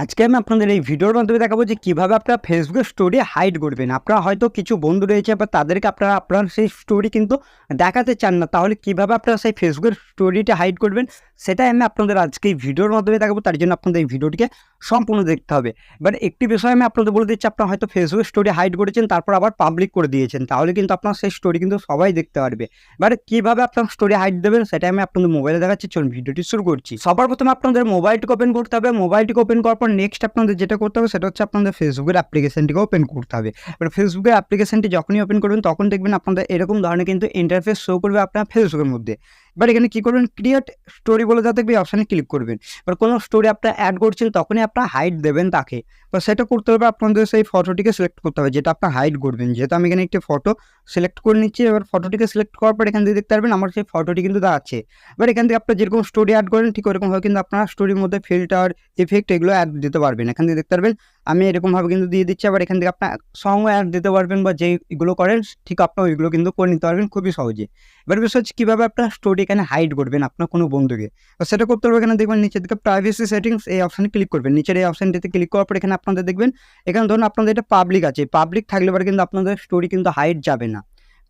আজকে আমি আপনাদের এই ভিডিওর মাধ্যমে দেখাবো যে কীভাবে আপনারা ফেসবুকের স্টোরি হাইড করবেন। আপনারা হয়তো কিছু বন্ধু রয়েছে বা তাদেরকে আপনারা, আপনার সেই স্টোরি কিন্তু দেখাতে চান না। তাহলে কীভাবে আপনারা সেই ফেসবুকের স্টোরিটা হাইড করবেন, সেটাই আমি আপনাদের আজকে এই ভিডিওর মাধ্যমে দেখাবো। তার জন্য আপনাদের এই ভিডিওটিকে সম্পূর্ণ দেখতে হবে। এবার একটি বিষয় আমি আপনাদের বলে দিচ্ছি, আপনারা হয়তো ফেসবুক স্টোরি হাইড করেছেন, তারপর আবার পাবলিক করে দিয়েছেন। তাহলে কিন্তু আপনার সেই স্টোরি কিন্তু সবাই দেখতে পারবে। এবার কীভাবে আপনার স্টোরি হাইড দেবেন সেটা আমি আপনাদের মোবাইলে দেখাচ্ছি। চলুন ভিডিওটি শুরু করছি। সবার প্রথমে আপনাদের মোবাইলটিকে ওপেন করতে হবে। মোবাইলটিকে ওপেন করার পর নেক্সট আপনাদের যেটা করতে হবে, সেটা হচ্ছে আপনাদের ফেসবুকের অ্যাপ্লিকেশনটিকে ওপেন করতে হবে। এবার ফেসবুকের অ্যাপ্লিকেশনটি যখনই ওপেন করবেন, তখন দেখবেন আপনাদের এরকম ধরনের কিন্তু ইন্টারফেস শো করবে আপনার ফেসবুকের মধ্যে। এবার এখানে কী করবেন? ক্রিয়েট স্টোরি বলে যা দেখবে অপশানে ক্লিক করবেন। এবার কোনো স্টোরি আপনার অ্যাড করছেন, তখনই আপনার হাইড দেবেন তাকে। বা সেটা করতে হবে, আপনাদের সেই ফটোটিকে সিলেক্ট করতে হবে, যেটা আপনার হাইড করবেন। যেহেতু আমি এখানে একটি ফটো সিলেক্ট করে নিচ্ছি, এবার ফটোটিকে সিলেক্ট করার পর এখান থেকে দেখতে পারবেন আমার সেই ফটোটি কিন্তু দাঁড়াচ্ছে এবার এখান থেকে আপনার যেরকম স্টোরি অ্যাড করেন, ঠিক ওরকমভাবে কিন্তু আপনার স্টোরির মধ্যে ফিল্টার ইফেক্ট এগুলো অ্যাড দিতে পারবেন। এখান থেকে দেখতে পারবেন আমি এরকমভাবে কিন্তু দিয়ে দিচ্ছি, আবার এখান থেকে আপনার সঙ্গ অ্যাড দিতে পারবেন বা যেইগুলো করেন, ঠিক আপনার ওইগুলো কিন্তু করে নিতে পারবেন খুবই সহজে। এবার বিষয় হচ্ছে কীভাবে আপনার স্টোরি এখানে হাইড করবেন আপনার কোনো বন্ধুকে? তো সেটা করতে হবে এখানে দেখবেন নিচের দিকে প্রাইভেসি সেটিংস এই অপশানে ক্লিক করবেন। নিচের এই অপশানটিতে ক্লিক করার পর এখানে আপনাদের দেখবেন, এখানে ধরুন আপনাদের এটা পাবলিক আছে। পাবলিক থাকলে পরে কিন্তু আপনাদের স্টোরি কিন্তু হাইড যাবে না।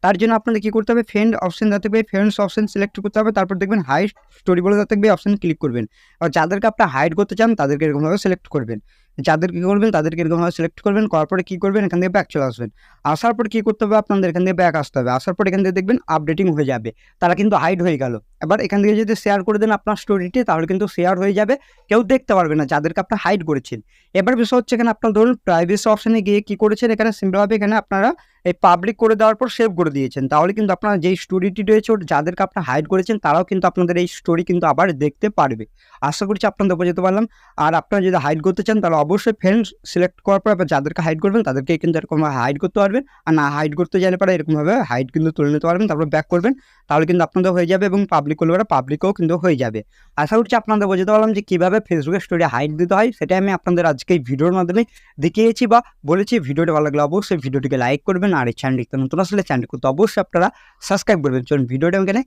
তার জন্য আপনাদের কী করতে হবে? ফ্রেন্ড অপশন যাতে পেয়ে ফ্রেন্ডস অপশন সিলেক্ট করতে হবে, তারপর দেখবেন হাইড স্টোরি বলে যাতে পেয়ে অপশন ক্লিক করবেন। আর যাদেরকে আপনি হাইড করতে চান, তাদেরকে এরকমভাবে সিলেক্ট করবেন। যাদের কী করবেন, তাদেরকে এরকমভাবে সিলেক্ট করবেন, করার পরে কী করবেন, এখান থেকে ব্যাক চলে আসবেন। আসার পর কী করতে হবে আপনাদের? এখান থেকে ব্যাক আসতে হবে। আসার পর এখান থেকে দেখবেন আপডেটিং হয়ে যাবে। তারা কিন্তু হাইড হয়ে গেল। এবার এখান থেকে যদি শেয়ার করে দেন আপনার স্টোরিটি তাহলে কিন্তু শেয়ার হয়ে যাবে। কেউ দেখতে পারবে না, যাদেরকে আপনার হাইড করেছেন। এবার বিষয় হচ্ছে এখানে আপনার ধরুন প্রাইভেসি অপশানে গিয়ে কী করেছেন? এখানে সিম্পলভাবে এখানে আপনারা এই পাবলিক করে দেওয়ার পর সেভ করে দিয়েছেন। তাহলে কিন্তু আপনার যেই স্টোরিটি রয়েছে, ওর যাদেরকে আপনার হাইড করেছেন, তারাও কিন্তু আপনাদের এই স্টোরি কিন্তু আবার দেখতে পারবে। আশা করছি আপনাদের বোঝাতে পারলাম। আর আপনারা যদি হাইড করতে চান, তাহলে অবশ্যই ফ্রেন্ড সিলেক্ট করার পর যাদেরকে হাইড করবেন তাদেরকে কিন্তু এরকম হাইড করতে পারবেন। আর না হাইড করতে জানলে পারে এরকমভাবে হাইড কিন্তু তুলে নিতে পারবেন, তারপর ব্যাক করবেন। তাহলে কিন্তু আপনাদের হয়ে যাবে এবং পাবলিক করলে ওরা পাবলিকও কিন্তু হয়ে যাবে। আশা করছি আপনাদের বোঝাতে পারলাম যে কীভাবে ফেসবুকে স্টোরি হাইট দিতে হয় সেটা আমি আপনাদের আজকে এই ভিডিওর মাধ্যমে দেখিয়েছি বা বলেছি। ভিডিওটা ভালো লাগলে অবশ্যই ভিডিওটিকে লাইক করবেন, আর এই চ্যানেলটিতে নতুন আসলে চ্যানেলটি করতে অবশ্যই আপনারা সাবস্ক্রাইব করবেন। চলুন, ভিডিওটা এখানে